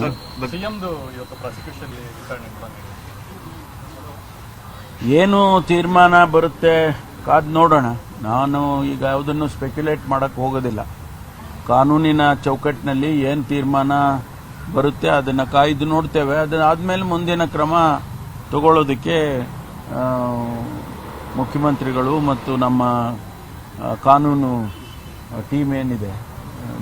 ಸಿಎಂದು ಇವತ್ತು ಪ್ರಾಸಿಕ್ಯೂಷನ್ ವಿಚಾರಣೆ ಬಂದಿದೆ. ಏನು ತೀರ್ಮಾನ ಬರುತ್ತೆ ಕಾದ್ ನೋಡೋಣ. ನಾನು ಈಗ ಯಾವುದನ್ನು ಸ್ಪೆಕ್ಯುಲೇಟ್ ಮಾಡಕ್ ಹೋಗೋದಿಲ್ಲ. ಕಾನೂನಿನ ಚೌಕಟ್ಟಿನಲ್ಲಿ ಏನು ತೀರ್ಮಾನ ಬರುತ್ತೆ ಅದನ್ನ ಕಾಯ್ದು ನೋಡ್ತೇವೆ. ಅದಾದ್ಮೇಲೆ ಮುಂದಿನ ಕ್ರಮ ತಗೊಳ್ಳೋದಕ್ಕೆ ಆ, ಮುಖ್ಯಮಂತ್ರಿಗಳು ಮತ್ತು ನಮ್ಮ ಕಾನೂನು ಟೀಮ್ ಏನಿದೆ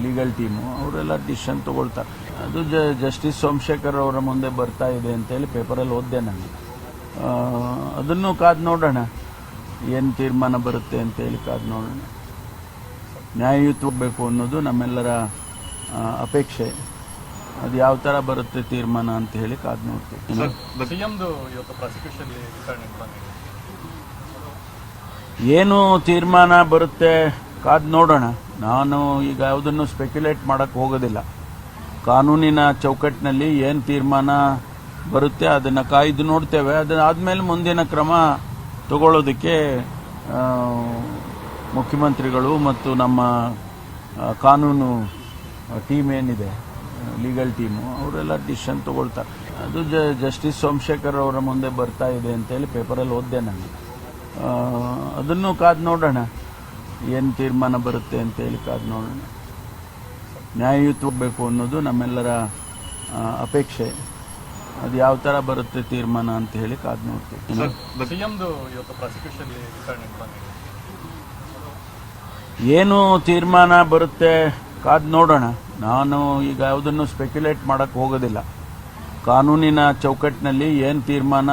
ಲೀಗಲ್ ಟೀಮು ಅವರೆಲ್ಲ ಡಿಸಿಷನ್ ತಗೊಳ್ತಾರೆ. ಅದು ಜ- ಜಸ್ಟಿಸ್ ಸೋಮಶೇಖರ್ ಅವರ ಮುಂದೆ ಬರ್ತಾ ಇದೆ ಅಂತೇಳಿ ಪೇಪರಲ್ಲಿ ಓದಿದೆ ನಾನು. ಅದನ್ನು ಕಾದು ನೋಡೋಣ. ಏನು ತೀರ್ಮಾನ ಬರುತ್ತೆ ಅಂತೇಳಿ ಕಾದು ನೋಡೋಣ. ನ್ಯಾಯಯುತಬೇಕು ಅನ್ನೋದು ನಮ್ಮೆಲ್ಲರ ಅಪೇಕ್ಷೆ. ಅದು ಯಾವ ಥರ ಬರುತ್ತೆ ತೀರ್ಮಾನ ಅಂತ ಹೇಳಿ ಕಾದು ನೋಡ್ತೀವಿ. ಏನು ತೀರ್ಮಾನ ಬರುತ್ತೆ ಕಾದು ನೋಡೋಣ. ನಾನು ಈಗ ಯಾವುದನ್ನು ಸ್ಪೆಕ್ಯುಲೇಟ್ ಮಾಡೋಕ್ಕೆ ಹೋಗೋದಿಲ್ಲ. ಕಾನೂನಿನ ಚೌಕಟ್ಟಿನಲ್ಲಿ ಏನು ತೀರ್ಮಾನ ಬರುತ್ತೆ ಅದನ್ನು ಕಾಯ್ದು ನೋಡ್ತೇವೆ. ಅದಾದಮೇಲೆ ಮುಂದಿನ ಕ್ರಮ ತಗೊಳ್ಳೋದಕ್ಕೆ ಮುಖ್ಯಮಂತ್ರಿಗಳು ಮತ್ತು ನಮ್ಮ ಕಾನೂನು ಟೀಮ್ ಏನಿದೆ, ಲೀಗಲ್ ಟೀಮು, ಅವರೆಲ್ಲ ಡಿಸಿಷನ್ ತಗೊಳ್ತಾರೆ. ಅದು ಜ- ಜಸ್ಟಿಸ್ ಸೋಮಶೇಖರ್ ಅವರ ಮುಂದೆ ಬರ್ತಾ ಇದೆ ಅಂತೇಳಿ ಪೇಪರಲ್ಲಿ ಓದಿದೆ ನಾನು. ಅದನ್ನು ಕಾದು ನೋಡೋಣ. ಏನು ತೀರ್ಮಾನ ಬರುತ್ತೆ ಅಂತೇಳಿ ಕಾದು ನೋಡೋಣ. ನ್ಯಾಯಯುತಬೇಕು ಅನ್ನೋದು ನಮ್ಮೆಲ್ಲರ ಅಪೇಕ್ಷೆ. ಅದು ಯಾವ ಥರ ಬರುತ್ತೆ ತೀರ್ಮಾನ ಅಂತ ಹೇಳಿ ಕಾದು ನೋಡ್ತೀವಿ. ಸಿಎಂದು ಇವತ್ತು ಪ್ರಾಸಿಕ್ಯೂಷನ್ ವಿಚಾರಣೆ ಬಂದಿದೆ ಏನು ತೀರ್ಮಾನ ಬರುತ್ತೆ ಕಾದ್ ನೋಡೋಣ. ನಾನು ಈಗ ಯಾವುದನ್ನು ಸ್ಪೆಕ್ಯುಲೇಟ್ ಮಾಡಕ್ ಹೋಗೋದಿಲ್ಲ. ಕಾನೂನಿನ ಚೌಕಟ್ಟಿನಲ್ಲಿ ಏನು ತೀರ್ಮಾನ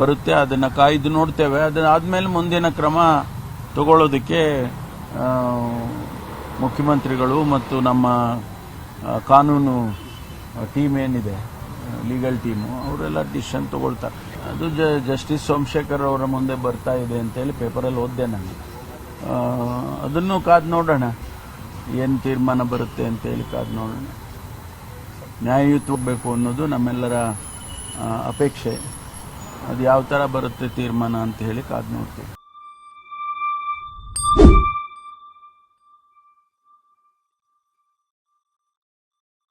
ಬರುತ್ತೆ ಅದನ್ನು ಕಾಯ್ದು ನೋಡ್ತೇವೆ. ಅದಾದ್ಮೇಲೆ ಮುಂದಿನ ಕ್ರಮ ತಗೊಳ್ಳೋದಕ್ಕೆ ಮುಖ್ಯಮಂತ್ರಿಗಳು ಮತ್ತು ನಮ್ಮ ಕಾನೂನು ಟೀಮ್ ಏನಿದೆ, ಲೀಗಲ್ ಟೀಮು, ಅವರೆಲ್ಲ ಡಿಸಿಷನ್ ತಗೊಳ್ತಾರೆ. ಅದು ಜ- ಜಸ್ಟಿಸ್ ಸೋಮಶೇಖರ್ ಅವರ ಮುಂದೆ ಬರ್ತಾ ಇದೆ ಅಂತೇಳಿ ಪೇಪರಲ್ಲಿ ಓದಿದೆ ನಾನು. ಅದನ್ನು ಕಾದು ನೋಡೋಣ. ಏನು ತೀರ್ಮಾನ ಬರುತ್ತೆ ಅಂತೇಳಿ ಕಾದು ನೋಡೋಣ. ನ್ಯಾಯಯುತಬೇಕು ಅನ್ನೋದು ನಮ್ಮೆಲ್ಲರ ಅಪೇಕ್ಷೆ. ಅದು ಯಾವ ಥರ ಬರುತ್ತೆ ತೀರ್ಮಾನ ಅಂತ ಹೇಳಿ ಕಾದು ನೋಡ್ತೀವಿ.